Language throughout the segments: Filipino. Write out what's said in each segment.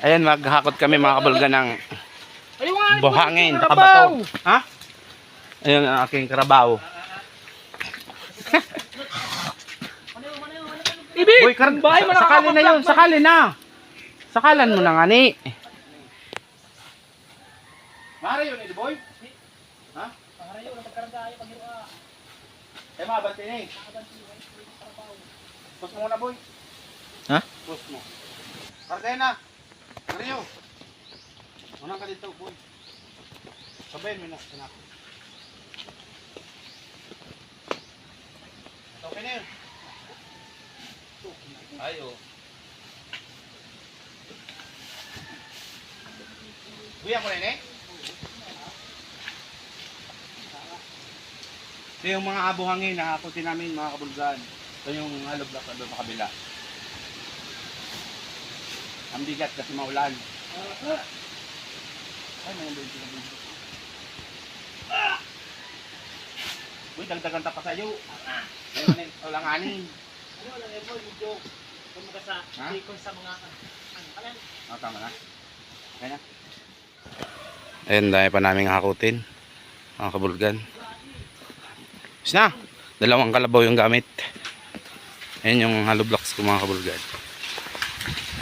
Ayan, maghakot kami mga kabulgan ng buhangin, ito, nakabato. Ha? Ayun ang aking karabaw. Ibig! Uy, kar- sakali na yun, sakali na. Sakalan mo na nga ni. Mara yun, eh, boy? Ha? Eh, mabanti na eh. Pus mo muna, boy. Ha? Pus mo. Kargay na. Mario. Unang ka dito, boy. Sabayin mo na. Anak. Okay na yun. Ayo. Buya ko rin eh. Ito yung mga abuhangin na hakutin namin mga kabulgan. Ito yung hollow block na doon sa kabila. Ang bigat kasi maulan. Ay, may doon sila doon. Uy, dagdagan ta pa sa'yo. Ayun, eh, walang anin. Ano lang eh, boy, medyo kumbaga sa Ha? ikon sa mga ano, ano, Oh, tama na. Okay na. Ayun, dahil pa namin hakutin. Mga kabulgan. Tapos na. Dalawang kalabaw yung gamit. Ayun yung hollow blocks ko mga kabulgan.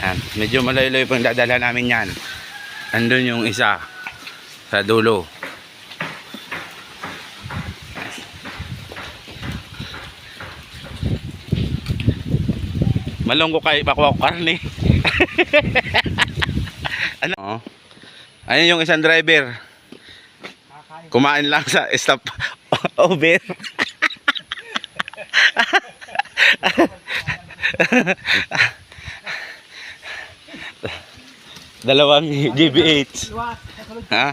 Ayan. Medyo malayo-layo pang dadala namin yan. Andun yung isa. Sa dulo. Malunggo kay Bakwa Karni. ano? Oh. Ayun yung isang driver. Kumain lang sa stop over. Dalawang GBH. Luwas, kasulod, Ha?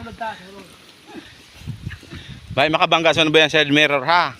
Bay, makabangga sa ano ba yan side mirror ha?